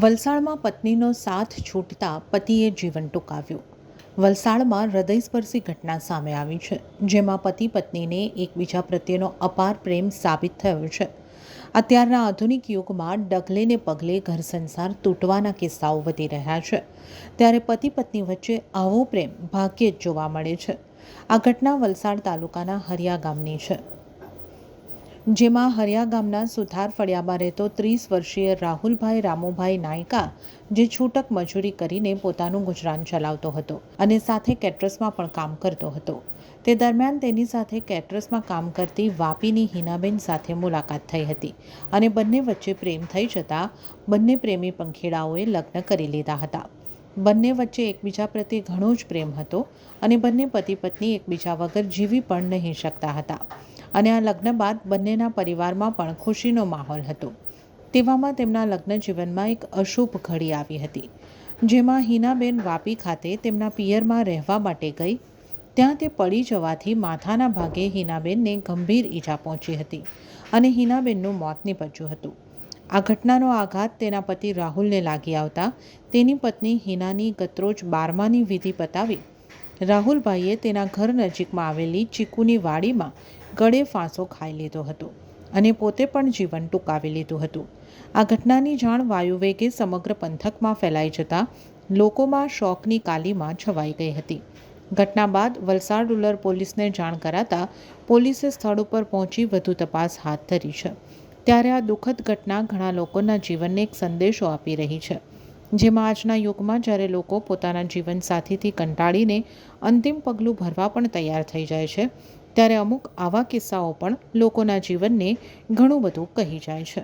વલસાડમાં પત્નીનો સાથ છૂટતા પતિએ જીવન ટૂંકાવ્યું. વલસાડમાં હૃદયસ્પર્શી ઘટના સામે આવી છે, જેમાં પતિ પત્નીને એકબીજા પ્રત્યેનો અપાર પ્રેમ સાબિત થયો છે. અત્યારના આધુનિક યુગમાં ડગલે ને પગલે ઘર સંસાર તૂટવાના કિસ્સાઓ વધી રહ્યા છે. ત્યારે પતિ પત્ની વચ્ચે આવો પ્રેમ ભાગ્યે જ જોવા મળે છે. આ ઘટના વલસાડ તાલુકાના હરિયા ગામની છે. જેમાં હરિયા ગામના સુથાર ફળિયામાં રહેતો ત્રીસ વર્ષીય રાહુલભાઈ રામુભાઈ નાયકા, જે છૂટક મજૂરી કરીને પોતાનું ગુજરાન ચલાવતો હતો અને સાથે કેટરસમાં પણ કામ કરતો હતો. તે દરમિયાન તેની સાથે કેટરસમાં કામ કરતી વાપીની હિનાબેન સાથે મુલાકાત થઈ હતી અને બંને વચ્ચે પ્રેમ થઈ જતાં બંને પ્રેમી પંખીડાઓએ લગ્ન કરી લીધા હતા. બંને વચ્ચે એકબીજા પ્રત્યે ઘણો જ પ્રેમ હતો અને બંને પતિ પત્ની એકબીજા વગર જીવી પણ નહીં શકતા હતા. અને આ લગ્ન બાદ બંનેના પરિવારમાં પણ ખુશીનો માહોલ હતો. તેવામાં તેમના લગ્ન જીવનમાં એક અશુભ ઘડી આવી હતી. જેમાં હિનાબેન વાપી ખાતે તેમના પિયરમાં રહેવા માટે ગઈ. ત્યાં તે પડી જવાથી માથાના ભાગે હિનાબેનને ગંભીર ઈજા પહોંચી હતી અને હિનાબેનનું મોત નીપજ્યું હતું. આ ઘટનાનો આઘાત તેના પતિ રાહુલને લાગી આવતા તેની પત્ની હિનાની ગતરોજ બારમાની વિધિ પતાવી રાહુલભાઈએ તેના ઘર નજીકમાં આવેલી ચીકુની વાડીમાં ગળે ફાંસો ખાઈ લીધો હતો અને પોતે પણ જીવન ટૂંકાવી લીધું હતું. આ ઘટનાની જાણ વાયુવેગે સમગ્ર પંથકમાં ફેલાઈ જતાં લોકોમાં શોકની કાલીમાં છવાઈ ગઈ હતી. ઘટના બાદ વલસાડ રૂરલ પોલીસને જાણ કરાતા પોલીસે સ્થળ ઉપર પહોંચી વધુ તપાસ હાથ ધરી છે. ત્યારે આ દુઃખદ ઘટના ઘણા લોકોના જીવનને એક સંદેશો આપી રહી છે. જેમાં આજના યુગમાં જ્યારે લોકો પોતાના જીવનસાથીથી કંટાળીને અંતિમ પગલું ભરવા પણ તૈયાર થઈ જાય છે ત્યારે અમુક આવા કિસ્સાઓ પણ લોકોના જીવનને ઘણું બધું કહી જાય છે.